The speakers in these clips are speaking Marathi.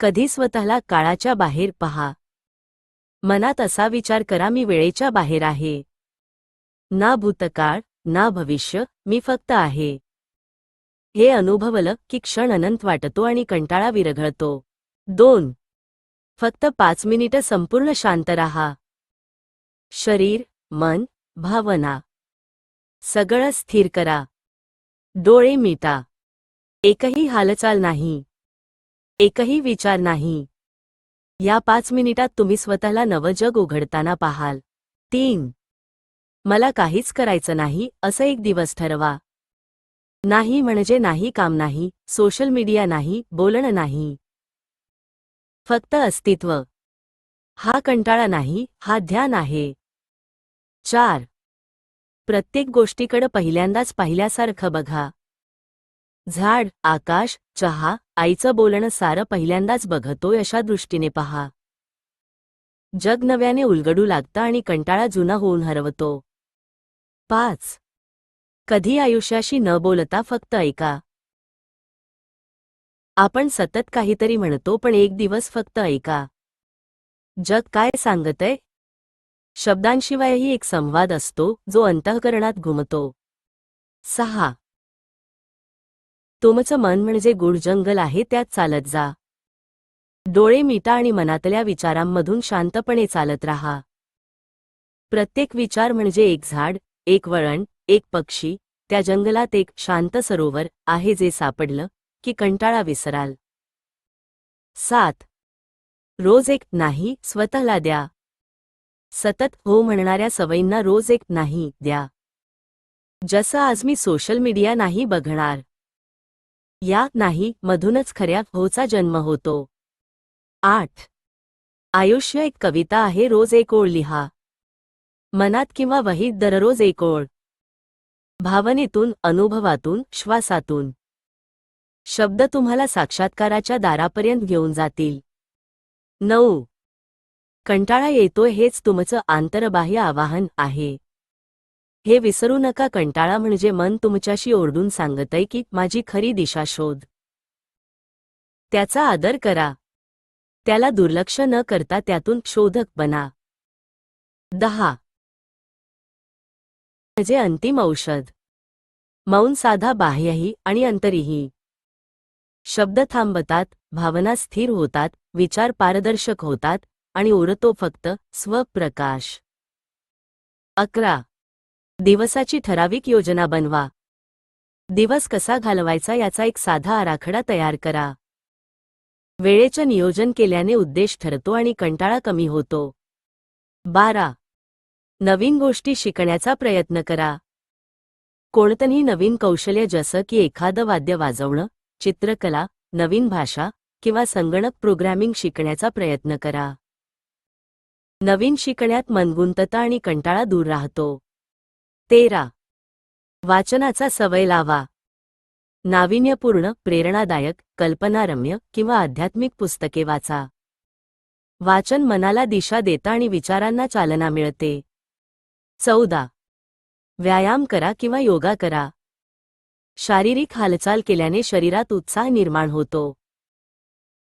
कधी स्वतःला काळाच्या बाहेर पहा. मनात असा विचार करा मी वेळेच्या बाहेर आहे. ना भूतकाळ ना भविष्य मी फक्त आहे. हे अनुभवलं की क्षण अनंत वाटतो आणि कंटाळा विरघळतो. दोन. फक्त पाच मिनिटं संपूर्ण शांत राहा. शरीर मन भावना. सगळं स्थिर करा. डोळे मिटा. एकही हालचाल नाही. एकही विचार नाही. या पाच मिनिटात तुम्ही स्वतःला नवं जग उघडताना पाहाल. तीन. मला काहीच करायचं नाही असं एक दिवस ठरवा. नाही म्हणजे नाही काम नाही सोशल मीडिया नाही बोलणं नाही. फक्त अस्तित्व. हा कंटाळा नाही हा ध्यान आहे. चार. प्रत्येक गोष्टीकडं पहिल्यांदाच पाहिल्यासारखं बघा. झाड आकाश चहा आईचं बोलणं सारं पहिल्यांदाच बघतोय अशा दृष्टीने पहा. जग नव्याने उलगडू लागतं आणि कंटाळा जुना होऊन हरवतो. पाच. कधी आयुष्याशी न बोलता फक्त ऐका. आपण सतत काहीतरी म्हणतो पण एक दिवस फक्त ऐका. जग काय सांगतय? शब्दांशिवायही एक संवाद असतो जो अंतःकरणात घुमतो. सहा. तुमचं मन म्हणजे गुढ जंगल आहे त्यात चालत जा. डोळे मिटा आणि मनातल्या विचारांमधून शांतपणे चालत राहा. प्रत्येक विचार म्हणजे एक झाड एक वळण एक पक्षी त्या जंगलात एक शांत सरोवर आहे जे सापडलं की कंटाळा विसराल. सात. रोज एक नाही स्वतःला द्या. सतत हो म्हणणाऱ्या सवयींना रोज एक नाही द्या. जसं आज मी सोशल मीडिया नाही बघणार या नाही मधूनच खऱ्या होचा जन्म होतो. आठ. आयुष्य एक कविता आहे रोज एक ओळ लिहा. मनात किंवा वहीत दररोज एक ओळ. भावनेतून अनुभवातून श्वासातून. शब्द तुम्हाला साक्षात्काराच्या दारापर्यंत घेऊन जातील. नऊ. कंटाळा येतोय हेच तुमचं आंतरबाह्य आवाहन आहे. हे विसरू नका कंटाळा म्हणजे मन तुमच्याशी ओरडून सांगतय की माझी खरी दिशा शोध. त्याचा आदर करा. त्याला दुर्लक्ष न करता त्यातून शोधक बना. दहा. म्हणजे अंतिम औषध. मौन साधा बाह्यही आणि अंतरीही. शब्द थांबतात भावना स्थिर होतात विचार पारदर्शक होतात आणि उरतो फक्त स्वप्रकाश. अकरा. दिवसाची ठराविक योजना बनवा. दिवस कसा घालवायचा याचा एक साधा आराखडा तयार करा. वेळेचं नियोजन केल्याने उद्देश ठरतो आणि कंटाळा कमी होतो. बारा. नवीन गोष्टी शिकण्याचा प्रयत्न करा. कोणतंही नवीन कौशल्य जसं की एखादं वाद्य वाजवणं चित्रकला नवीन भाषा किंवा संगणक प्रोग्रॅमिंग शिकण्याचा प्रयत्न करा. नवीन शिकण्यात मनगुंतता आणि कंटाळा दूर राहतो. तेरा. वाचनाचा सवय लावा. नाविन्यपूर्ण प्रेरणादायक कल्पनारम्य किंवा आध्यात्मिक पुस्तके वाचा. वाचन मनाला दिशा देता आणि विचारांना चालना मिळते. चौदा. व्यायाम करा किंवा योगा करा. शारीरिक हालचाल केल्याने शरीरात उत्साह निर्माण होतो.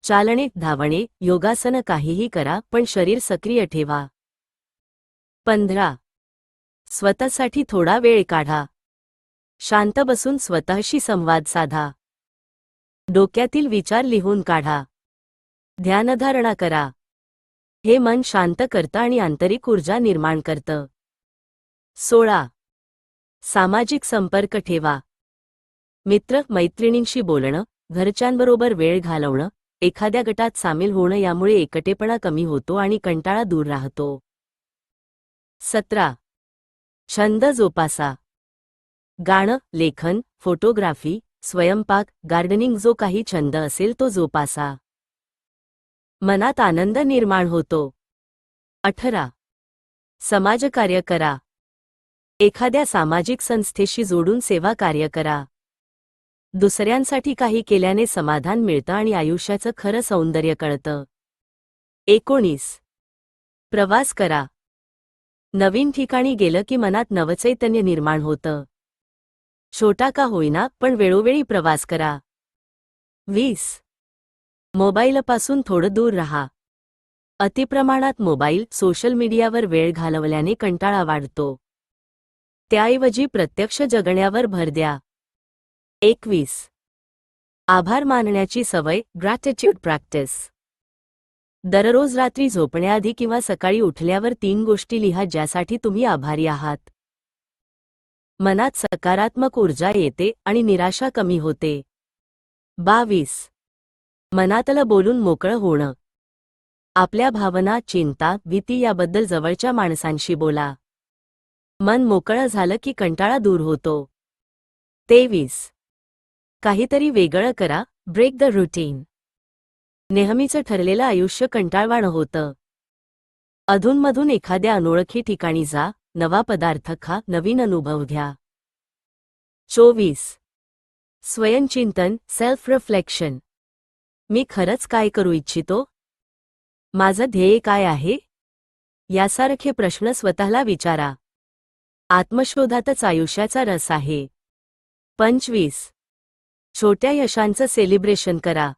चालणे धावणे योगासन काहीही करा पण शरीर सक्रिय ठेवा. पंधरा. स्वतःसाठी थोडा वेळ काढा. शांत बसून स्वतःशी संवाद साधा. डोक्यातील विचार लिहून काढा. ध्यानधारणा करा. हे मन शांत करतं आणि आंतरिक ऊर्जा निर्माण करतं. सोळा. सामाजिक संपर्क ठेवा. मित्र मैत्रिणींशी बोलणं घरच्यांबरोबर वेळ घालवणं एखाद्या गटात सामील होणं यामुळे एकटेपणा कमी होतो आणि कंटाळा दूर राहतो. सतरा. छंद जोपासा. गाणं लेखन फोटोग्राफी स्वयंपाक गार्डनिंग जो काही छंद असेल तो जोपासा. मनात आनंद निर्माण होतो. अठरा. समाजकार्य करा. एखाद्या सामाजिक संस्थेशी जोडून सेवा कार्य करा. दुसऱ्यांसाठी काही केल्याने समाधान मिळतं आणि आयुष्याचं खरं सौंदर्य कळतं. एकोणीस. प्रवास करा. नवीन ठिकाणी गेलं की मनात नवचैतन्य निर्माण होतं. छोटा का होईना पण वेळोवेळी प्रवास करा. वीस. मोबाईलपासून थोडं दूर रहा. अतिप्रमाणात मोबाईल सोशल मीडियावर वेळ घालवल्याने कंटाळा वाढतो. त्याऐवजी प्रत्यक्ष जगण्यावर भर द्या. एकवीस. आभार मानण्याची सवय ग्रॅटिट्यूड प्रॅक्टिस दररोज रात्री झोपण्याआधी किंवा सकाळी उठल्यावर तीन गोष्टी लिहा ज्यासाठी तुम्ही आभारी आहात. मनात सकारात्मक ऊर्जा येते आणि निराशा कमी होते. बावीस. मनातलं बोलून मोकळं होणं. आपल्या भावना चिंता भीती याबद्दल जवळच्या माणसांशी बोला. मन मोकळं झालं की कंटाळा दूर होतो. तेवीस. काहीतरी वेगळं करा. Break the routine. नेहमीचं ठरलेलं आयुष्य कंटाळवाणं होतं. अधूनमधून एखाद्या अनोळखी ठिकाणी जा नवा पदार्थ खा नवीन अनुभव घ्या. चोवीस. स्वयंचिंतन सेल्फ रिफ्लेक्शन मी खरंच काय करू इच्छितो? माझं ध्येय काय आहे? यासारखे प्रश्न स्वतःला विचारा. आत्मशोधातच आयुष्याचा रस आहे. पंचवीस. छोट्या यशांचं सेलिब्रेशन करा.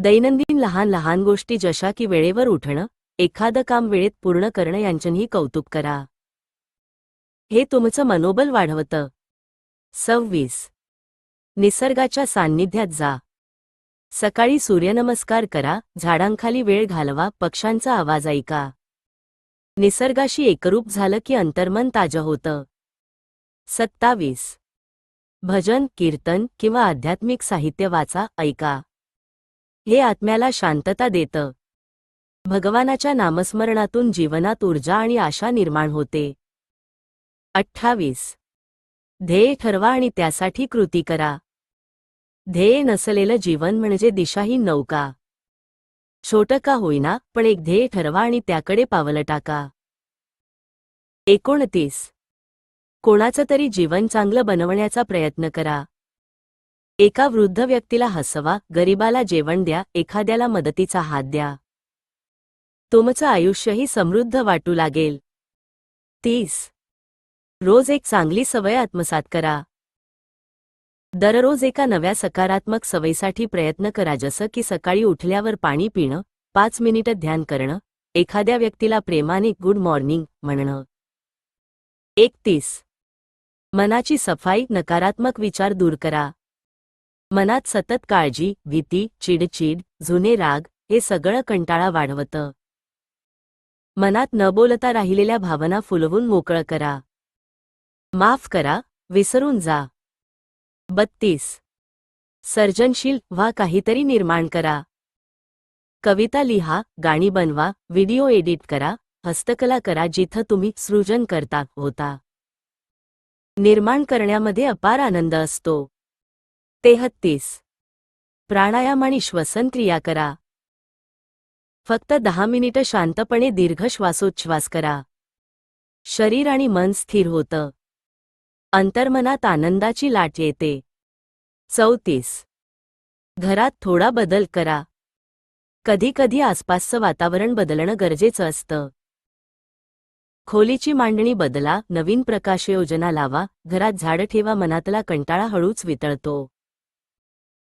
दैनंदिन लहान लहान गोष्टी जशा की वेळेवर उठणं एखादं काम वेळेत पूर्ण करणं यांचंही कौतुक करा. हे तुमचं मनोबल वाढवतं. सव्वीस. निसर्गाच्या सान्निध्यात जा. सकाळी सूर्यनमस्कार करा झाडांखाली वेळ घालवा पक्ष्यांचा आवाज ऐका. निसर्गाशी एकरूप झालं की अंतर्मन ताजं होतं. सत्तावीस. भजन कीर्तन किंवा आध्यात्मिक साहित्य वाचा ऐका. हे आत्म्याला शांतता देतं. भगवानाच्या नामस्मरणातून जीवनात ऊर्जा आणि आशा निर्माण होते. अठ्ठावीस. ध्येय ठरवा आणि त्यासाठी कृती करा. ध्येय नसलेलं जीवन म्हणजे दिशाहीन नौका. छोटं का होईना पण एक ध्येय ठरवा आणि त्याकडे पावलं टाका. एकोणतीस. कोणाचं तरी जीवन चांगलं बनवण्याचा प्रयत्न करा. एका वृद्ध व्यक्तीला हसवा गरिबाला जेवण द्या एखाद्याला मदतीचा हात द्या. तुमचं आयुष्यही समृद्ध वाटू लागेल. तीस. रोज एक चांगली सवय आत्मसात करा. दररोज एका नव्या सकारात्मक सवयीसाठी प्रयत्न करा जसं की सकाळी उठल्यावर पाणी पिणं पाच मिनिटं ध्यान करणं एखाद्या व्यक्तीला प्रेमाने गुड मॉर्निंग म्हणणं. एकतीस. मनाची सफाई नकारात्मक विचार दूर करा. मनात सतत काळजी भीती चिडचिड जुने राग हे सगळं कंटाळा वाढवतं. मनात न बोलता राहिलेल्या भावना फुलवून मोकळं करा. माफ करा विसरून जा. बत्तीस. सर्जनशील व्हा काहीतरी निर्माण करा. कविता लिहा गाणी बनवा व्हिडिओ एडिट करा हस्तकला करा जिथं तुम्ही सृजन करता होता. निर्माण करण्यामध्ये अपार आनंद असतो. तेहत्तीस. प्राणायाम आणि श्वसन क्रिया करा. फक्त दहा मिनिटं शांतपणे दीर्घ श्वासोच्छ्वास करा. शरीर आणि मन स्थिर होतं. अंतर्मनात आनंदाची लाट येते. चौतीस. घरात थोडा बदल करा. कधीकधी आसपासचं वातावरण बदलणं गरजेचं असतं. खोलीची मांडणी बदला नवीन प्रकाशयोजना लावा घरात झाडं ठेवा मनातला कंटाळा हळूच वितळतो.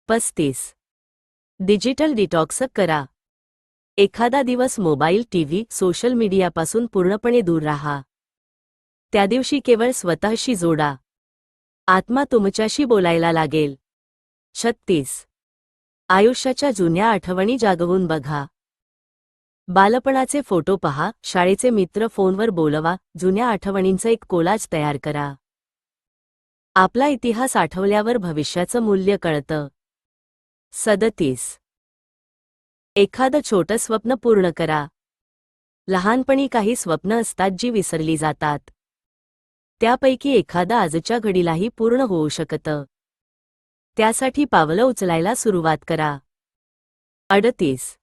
पस्तीस. डिजिटल डिटॉक्स करा. एखादा दिवस मोबाईल टीव्ही सोशल मीडियापासून पूर्णपणे दूर राहा. त्या दिवशी केवळ स्वतःशी जोडा. आत्मा तुमच्याशी बोलायला लागेल. छत्तीस. आयुष्याच्या जुन्या आठवणी जागवून बघा. बालपणाचे फोटो पहा शाळेचे मित्र फोनवर बोलवा जुन्या आठवणींचं एक कोलाज तयार करा. आपला इतिहास आठवल्यावर भविष्याचं मूल्य कळतं. सदतीस. एखादं छोटं स्वप्न पूर्ण करा. लहानपणी काही स्वप्न असतात जी विसरली जातात. त्यापैकी एखादं आजच्या घडीलाही पूर्ण होऊ शकतं. त्यासाठी पावलं उचलायला सुरुवात करा. अडतीस.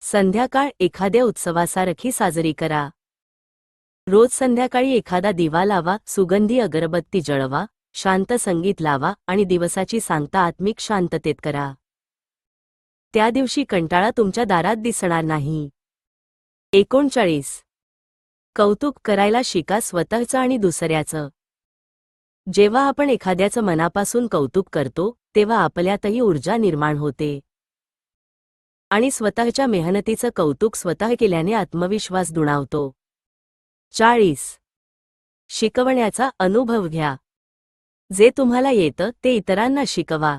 संध्याकाळ एखाद्या उत्सवासारखी साजरी करा. रोज संध्याकाळी एखादा दिवा लावा सुगंधी अगरबत्ती जळवा शांत संगीत लावा आणि दिवसाची सांगता आत्मिक शांततेत करा. त्या दिवशी कंटाळा तुमच्या दारात दिसणार नाही. एकोणचाळीस. कौतुक करायला शिका स्वतःचं आणि दुसऱ्याचं. जेव्हा आपण एखाद्याचं मनापासून कौतुक करतो तेव्हा आपल्यातही ऊर्जा निर्माण होते. आणि स्वतःच्या मेहनतीचं कौतुक स्वतः केल्याने आत्मविश्वास दुणावतो. चाळीस. शिकवण्याचा अनुभव घ्या. जे तुम्हाला येतं ते इतरांना शिकवा.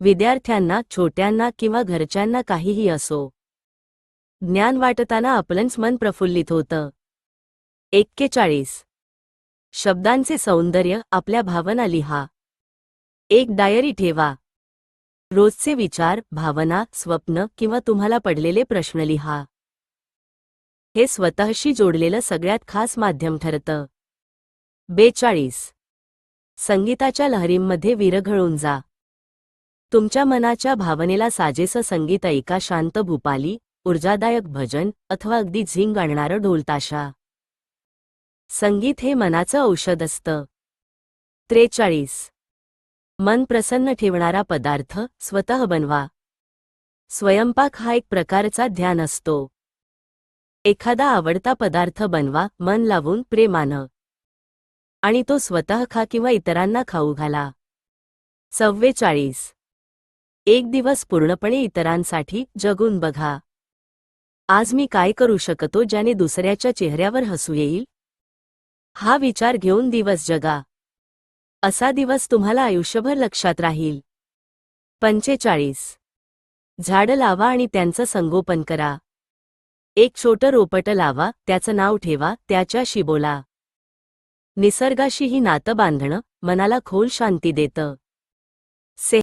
विद्यार्थ्यांना छोट्यांना किंवा घरच्यांना काहीही असो. ज्ञान वाटताना आपलंच मन प्रफुल्लित होतं. एक्केचाळीस. शब्दांचे सौंदर्य आपल्या भावना लिहा. एक डायरी ठेवा. रोजचे विचार भावना स्वप्न किंवा तुम्हाला पडलेले प्रश्न लिहा. हे स्वतःशी जोडलेलं सगळ्यात खास माध्यम ठरतं. बेचाळीस. संगीताच्या लहरींमध्ये विरघळून जा. तुमच्या मनाच्या भावनेला साजेसं संगीत ऐका शांत भूपाली ऊर्जादायक भजन अथवा अगदी झिंग आणणारं ढोलताशा. संगीत हे मनाचं औषध असतं. त्रेचाळीस. मन प्रसन्न ठेवणारा पदार्थ स्वतः बनवा. स्वयंपाक हा एक प्रकारचा ध्यान असतो. एखादा आवडता पदार्थ बनवा मन लावून प्रेमानं. आणि तो स्वतः खा किंवा इतरांना खाऊ घाला. चव्वेचाळीस एक दिवस पूर्णपणे इतरांसाठी जगून बघा. आज मी काय करू शकतो ज्याने दुसऱ्याच्या चेहऱ्यावर हसू येईल? हा विचार घेऊन दिवस जगा. असा दिवस तुम्हाला आयुष्यभर लक्षात राहील. पंचेचाळीस. झाडं लावा आणि त्यांचं संगोपन करा. एक छोटं रोपटं लावा त्याचं नाव ठेवा त्याच्याशी बोला. निसर्गाशी ही नातं बांधणं मनाला खोल शांती देतं. से